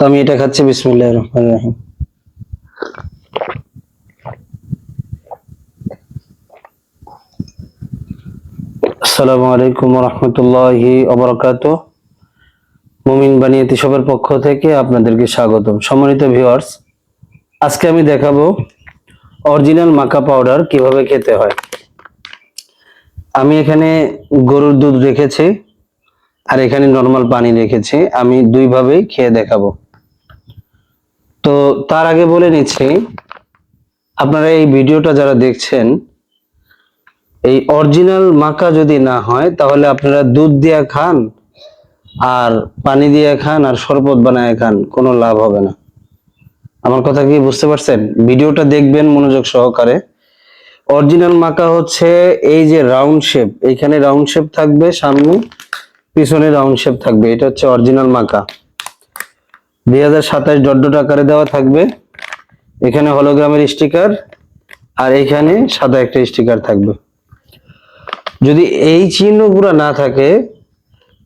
তো আমি এটা খাচ্ছি বিসমুল্লাহ রহমান রাহিম। আসসালামু আলাইকুম রহমতুল্লাহি অবরাকাত মুমিন বানিয়াতি সবের পক্ষ থেকে আপনাদেরকে স্বাগতম। সম্মানিত ভিউয়ার্স, আজকে আমি দেখাবো অরিজিনাল মাকা পাউডার কীভাবে খেতে হয়। আমি এখানে গরুর দুধ রেখেছি আর এখানে নর্মাল পানি রেখেছি। আমি দুইভাবেই খেয়ে দেখাবো। তো তার আগে বলে নিচ্ছি, আপনারা এই ভিডিওটা যারা দেখছেন, এই অরিজিনাল মাকা যদি না হয়, তাহলে আপনারা দুধ দিয়া খান আর পানি দিয়ে খান আর শরবত বানায় খান, কোনো লাভ হবে না। আমার কথা কি বুঝতে পারছেন? ভিডিওটা দেখবেন মনোযোগ সহকারে। অরিজিনাল মাকা হচ্ছে এই যে রাউন্ড শেপ, এইখানে রাউন্ড শেপ থাকবে সামনে, পিছনে রাউন্ড শেপ থাকবে, এটা হচ্ছে অরিজিনাল মাকা দুই হাজার সাতাশ ডট ডট আকারে দেওয়া থাকবে। এখানে হলোগ্রামের স্টিকার আর এখানে সাদা একটা স্টিকার থাকবে। যদি এই চিহ্নগুলো না থাকে,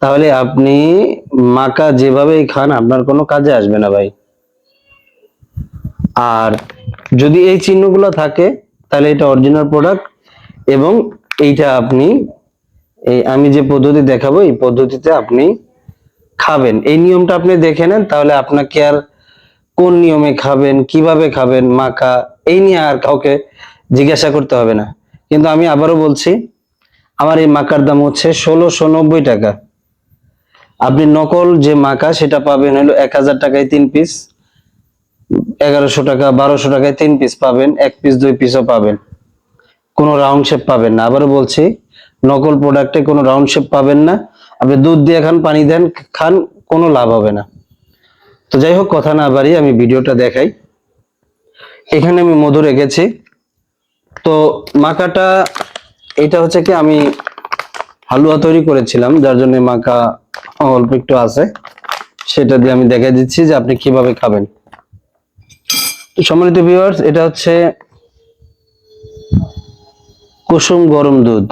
তাহলে আপনি মাকা যেভাবেই খান, আপনার কোনো কাজে আসবে না ভাই। আর যদি এই চিহ্নগুলো থাকে, তাহলে এটা অরিজিনাল প্রোডাক্ট এবং এইটা আপনি, এই আমি যে পদ্ধতি দেখাবো, এই পদ্ধতিতে আপনি খাবেন। এই নিয়মটা আপনি দেখে নেন, তাহলে আপনাকে আর কোন নিয়মে খাবেন, কীভাবে খাবেন, মাখা, এই নিয়ে আর কাউকে জিজ্ঞাসা করতে হবে না। কিন্তু আমি আবারও বলছি, আমার এই মাকার দাম হচ্ছে ষোলোশো নব্বই টাকা। আপনি নকল যে মাকা সেটা পাবেন হলো এক হাজার টাকায় তিন পিস এগারোশো টাকা, বারোশো টাকায় তিন পিস পাবেন, এক পিস দুই পিসও পাবেন। কোনো রাউন্ড শেপ পাবেন না। আবারও বলছি, নকল প্রোডাক্টে কোনো রাউন্ড শেপ পাবেন না। আপনি দুধ দিয়ে খান, পানি দেন, খান, কোনো লাভ হবে না। তো যাই হোক, কথা না বাড়ি আমি ভিডিওটা দেখাই। এখানে আমি মধু রেখেছি। তো মাকাটা, এটা হচ্ছে কি আমি হালুয়া তৈরি করেছিলাম, যার জন্য মাকা অল্প একটু আছে। সেটা দিয়ে আমি দেখাই দিচ্ছি যে আপনি কীভাবে খাবেন। সম্মানিত ভিউয়ার্স এটা হচ্ছে কুসুম গরম দুধ।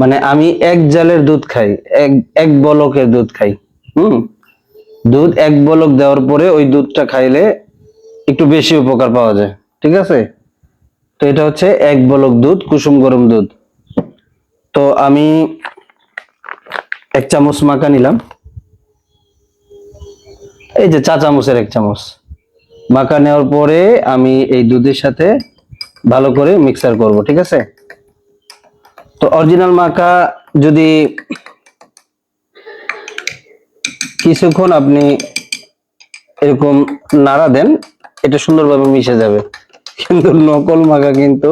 মানে আমি এক জালের দুধ খাই, এক এক বলকের দুধ খাই, হুম? দুধ এক বলক দেওয়ার পরে ওই দুধটা খাইলে একটু বেশি উপকার পাওয়া যায়, ঠিক আছে? তো এটা হচ্ছে এক বলক দুধ, কুসুম গরম দুধ। তো আমি এক চামচ মাখা নিলাম। এই যে চা চামচের এক চামচ। মাখা নেওয়ার পরে আমি এই দুধের সাথে ভালো করে মিক্সার করব, ঠিক আছে? তো অরিজিনাল মাখা যদি কিছুক্ষণ আপনি এরকম নাড়া দেন, এটা সুন্দরভাবে মিশে যাবে। কিন্তু নকল মাখা কিন্তু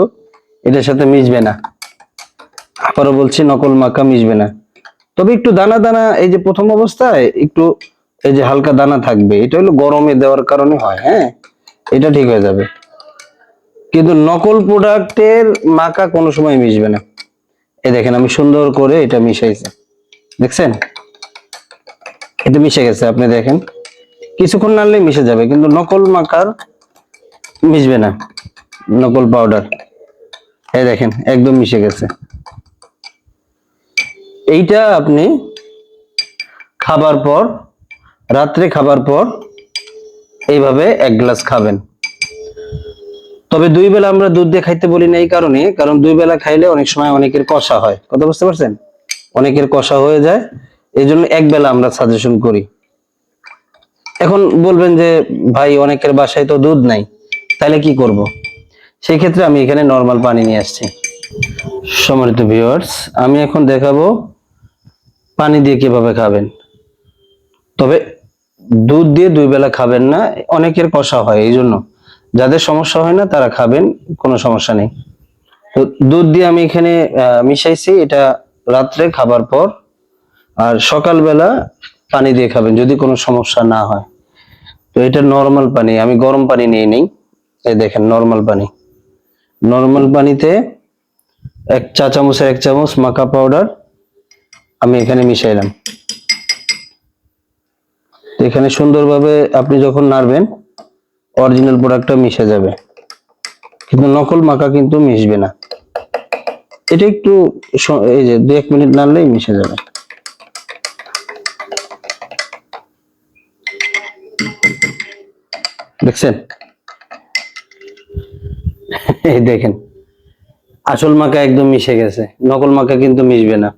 এটার সাথে মিশবে না। আবারও বলছি, নকল মাখা মিশবে না। তবে একটু দানা দানা, এই যে প্রথম অবস্থায় একটু এই যে হালকা দানা থাকবে, এটা হলো গরমে দেওয়ার কারণে হয় হ্যাঁ? এটা ঠিক হয়ে যাবে। কিন্তু নকল প্রোডাক্টের মাখা কোনো সময় মিশবে না। এই দেখেন, আমি সুন্দর করে এটা মিশাইছি। দেখছেন? এটা মিশে গেছে, আপনি দেখেন। কিছুক্ষণ নাড়লে মিশে যাবে, কিন্তু নকল মাখার মিশবে না, নকল পাউডার এই দেখেন, একদম মিশে গেছে। এইটা আপনি খাবার পর, রাত্রে খাবার পর, এইভাবে এক গ্লাস খাবেন। তবে দুই বেলা আমরা দুধ দিয়ে খাইতে বলি না এই কারণে, কারণ দুই বেলা খাইলে অনেক সময় অনেকের কষা হয়। কথা বুঝতে পারছেন? অনেকের কষা হয়ে যায় এই জন্য এক বেলা আমরা সাজেশন করি। এখন বলবেন যে, ভাই, অনেকের বাসায় তো দুধ নাই, তাহলে কি করব? সেই ক্ষেত্রে আমি এখানে নর্মাল পানি নিয়ে আসছি। সম্মানিত ভিউয়ার্স আমি এখন দেখাবো পানি দিয়ে কীভাবে খাবেন। তবে দুধ দিয়ে দুই বেলা খাবেন না, অনেকের কষা হয় এই জন্য যাদের সমস্যা হয় না, তারা খাবেন, কোনো সমস্যা নেই। তো দুধ দিয়ে আমি এখানে মিশাইছি, এটা রাত্রে খাবার পর। আর সকালবেলা পানি দিয়ে খাবেন, যদি কোনো সমস্যা না হয়। তো এটা নর্মাল পানি, আমি গরম পানি নিয়ে নেই। এই দেখেন নর্মাল পানি। নর্মাল পানিতে এক চা চামচের এক চামচ মাকা পাউডার আমি এখানে মিশাইলাম। এখানে সুন্দরভাবে আপনি যখন নাড়বেন অরিজিনাল প্রোডাক্টটা মিশে যাবে। কিন্তু নকল মাকা কিন্তু মিশবে না। এটা একটু এই যে দু এক মিনিট নাড়লেই মিশে যাবে। দেখছেন? এই দেখেন। আসল মাকা একদম মিশে গেছে। নকল মাকা কিন্তু মিশবে না।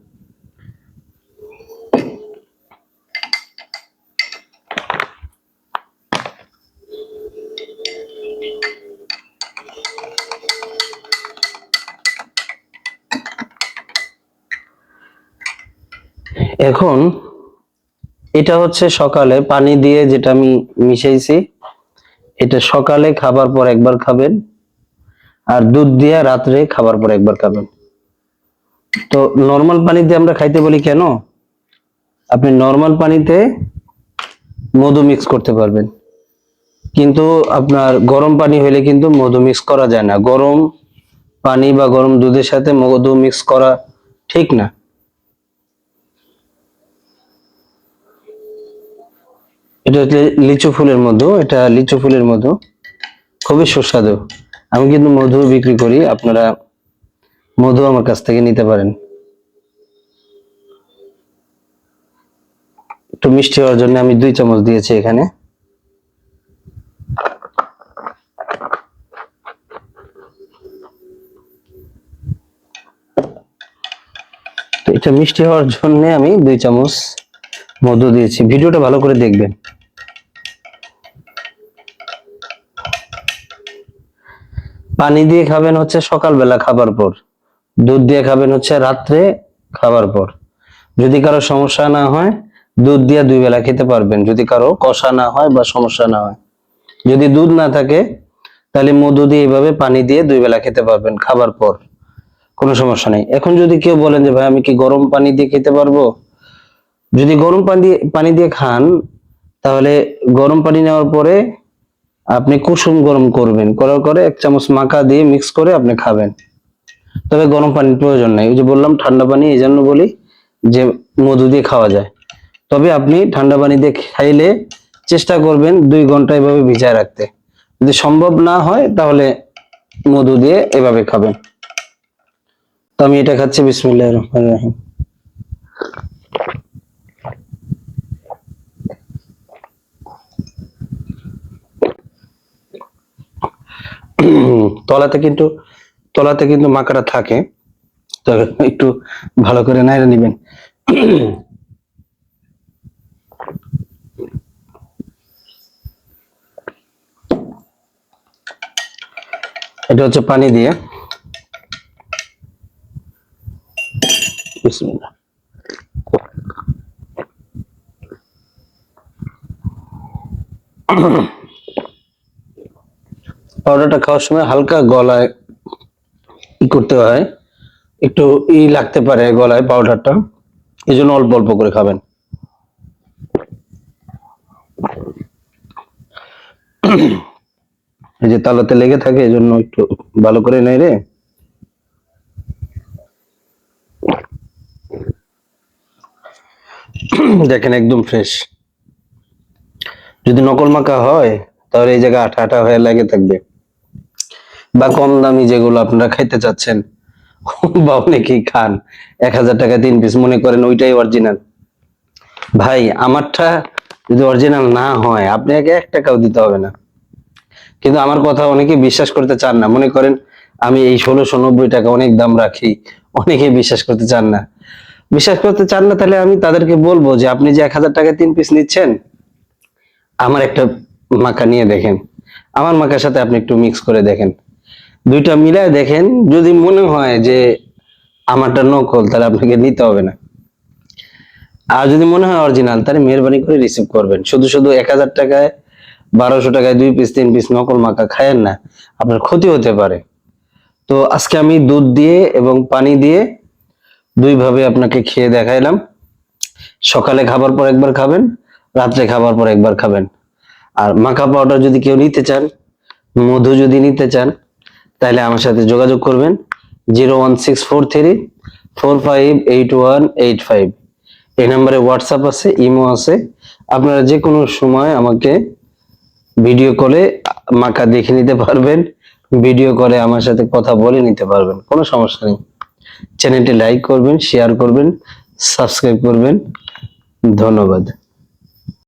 এখন এটা হচ্ছে সকালে পানি দিয়ে যেটা আমি মিশাইছি, এটা সকালে খাবার পর একবার খাবেন আর দুধ দিয়ে রাত্রে খাবার পর একবার খাবেন। তো নর্মাল পানি দিয়ে আমরা খাইতে বলি কেন? আপনি নর্মাল পানিতে মধু মিক্স করতে পারবেন। কিন্তু আপনার গরম পানি হলে কিন্তু মধু মিক্স করা যায় না। গরম পানি বা গরম দুধের সাথে মধু মিক্স করা ঠিক না। এটা লিচু ফুলের মধু, এটা লিচু ফুলের মধু। খুবই সুস্বাদু। আমি কিন্তু মধু বিক্রি করি, আপনারা মধু আমার কাছ থেকে নিতে পারেন। একটু মিষ্টি হওয়ার জন্য আমি দুই চামচ দিয়েছি এখানে। এটা মিষ্টি হওয়ার জন্য আমি দুই চামচ মধু দিয়েছি। ভিডিওটা ভালো করে দেখবেন। পানি দিয়ে খাবেন হচ্ছে সকালবেলা খাবার পর। দুধ দিয়ে খাবেন হচ্ছে রাত্রে খাবার পর। যদি কারও সমস্যা না হয়, দুধ দিয়ে দুই বেলা খেতে পারবেন। যদি কারও কষা না হয় বা সমস্যা না হয়। যদি দুধ না থাকে, তাহলে মধু দিয়ে এইভাবে পানি দিয়ে দুই বেলা খেতে পারবেন খাবার পর। কোনো সমস্যা নেই। এখন যদি কেউ বলেন যে, ভাই, আমি কি গরম পানি দিয়ে খেতে পারব? যদি গরম পানি পানি দিয়ে খান, তাহলে গরম পানি নেওয়ার পরে আপনি কুসুম গরম করবেন। করার পরে এক চামচ মাখা দিয়ে মিক্স করে আপনি খাবেন। তবে গরম পানির প্রয়োজন নাই। ওই যে বললাম, ঠান্ডা পানি, এই জন্য বলি যে মধু দিয়ে খাওয়া যায়। তবে আপনি ঠান্ডা পানি দিয়ে খাইলে চেষ্টা করবেন দুই ঘণ্টা এভাবে ভিজায় রাখতে। যদি সম্ভব না হয়, তাহলে মধু দিয়ে এভাবে খাবেন। তো আমি এটা খাচ্ছি। বিসমিল্লাহ রহমান রাহিম। তলাতে কিন্তু তলাতে কিন্তু মাকাটা থাকে। তো একটু ভালো করে নাইরা নিবেন। এটা হচ্ছে পানি দিয়ে। বিসমিল্লাহ। পাউডারটা খাওয়ার সময় হালকা গলায় ই করতে হয়। একটু ই লাগতে পারে গলায় পাউডারটা। এই জন্য অল্প অল্প করে খাবেন। এই যে তালাতে লেগে থাকে এই জন্য একটু ভালো করে নেই রে দেখেন একদম ফ্রেশ। যদি নকল মাখা হয়, তাহলে এই জায়গায় আঠা আঠা হয়ে লেগে থাকবে। বা কম দামি যেগুলো আপনারা খাইতে চাচ্ছেন, বা অনেকেই খান, এক হাজার টাকা তিন পিস মনে করেন ওইটাই অরিজিনাল ভাই, আমারটা যদি অরিজিনাল না হয়, আপনাকে এক টাকাও দিতে হবে না। কিন্তু আমার কথা অনেকে বিশ্বাস করতে চান না। মনে করেন, আমি এই ষোলোশো নব্বই টাকা অনেক দাম রাখি অনেকে বিশ্বাস করতে চান না। বিশ্বাস করতে চান না, তাহলে আমি তাদেরকে বলব যে, আপনি যে এক হাজার টাকা তিন পিস নিচ্ছেন, আমার একটা মাখা নিয়ে দেখেন। আমার মাখার সাথে আপনি একটু মিক্স করে দেখেন। দুইটা মিলায় দেখেন, যদি মনে হয় যে আমারটা নকল, তাহলে আপনাকে নিতে হবে না। আর যদি মনে হয় অরিজিনাল তাহলে মেহরবানি করে রিসিভ করবেন। শুধু শুধু এক হাজার টাকায়, বারোশো টাকায় দুই পিস তিন পিস নকল মাখা খায়েন না, আপনার ক্ষতি হতে পারে। তো আজকে আমি দুধ দিয়ে এবং পানি দিয়ে দুইভাবে আপনাকে খেয়ে দেখাইলাম। সকালে খাবার পর একবার খাবেন, রাত্রে খাবার পর একবার খাবেন। আর মাখা পাউডার যদি কেউ নিতে চান, মধু যদি নিতে চান তাহলে আমার সাথে যোগাযোগ করবেন zero one six four three four five eight one eight five. এই নাম্বারে হোয়াটসঅ্যাপ আছে, ইমো আছে। আপনারা যে কোনো সময় আমাকে ভিডিও কলে মাকা দেখে নিতে পারবেন, ভিডিও করে আমার সাথে কথা বলে নিতে পারবেন, কোনো সমস্যা নেই। চ্যানেলটি লাইক করবেন, শেয়ার করবেন, সাবস্ক্রাইব করবেন। ধন্যবাদ।